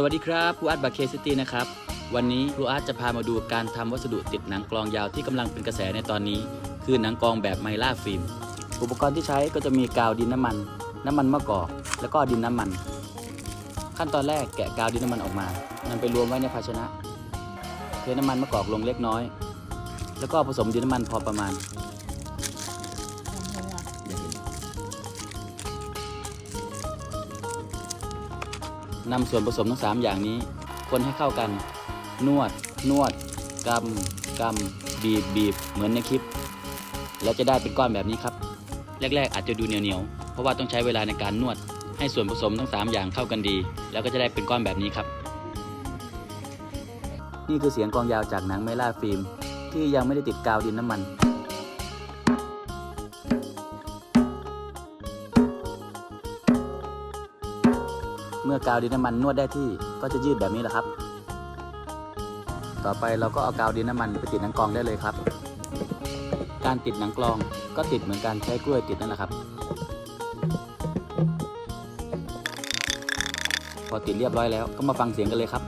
สวัสดีครับครูอาร์ตบาเคซิตี้นะครับ วันนี้ครูอาร์ตจะพามาดูการทำวัสดุติดหนังกลองยาวที่กำลังเป็นกระแสในตอนนี้ คือหนังกลองแบบไมล่าฟิล์ม อุปกรณ์ที่ใช้ก็จะมีกาวดินน้ำมัน น้ำมันมะกอก แล้วก็ดินน้ำมัน ขั้นตอนแรกแกะกาวดินน้ำมันออกมานำไปรวมไว้ในภาชนะ เทน้ำมันมะกอกลงเล็กน้อย แล้วก็ผสมดินน้ำมันพอประมาณ นำส่วนผสมทั้งสามอย่างนี้ คนให้เข้ากัน นวด นวดกำกำบีบบีบเหมือนในคลิป แล้วจะได้เป็นก้อนแบบนี้ครับ แรก ๆ อาจจะดูเหนียวๆเพราะว่าต้องใช้เวลาในการนวด ให้ส่วนผสมทั้ง 3 อย่างเข้ากันดี แล้วก็จะได้เป็นก้อนแบบนี้ครับ นี่คือเสียงกองยาวจากหนังไมล่าฟิล์ม ที่ยังไม่ได้ติดกาวดินน้ำมัน เมื่อกาวดินน้ำมันนวดได้ที่ก็จะยืดแบบนี้แหละครับ ต่อไปเราก็เอากาวดินน้ำมันไปติดหนังกลองได้เลยครับ การติดหนังกลองก็ติดเหมือนการใช้กล้วยติดนั่นแหละครับ พอติดเรียบร้อยแล้วก็มาฟังเสียงกันเลยครับ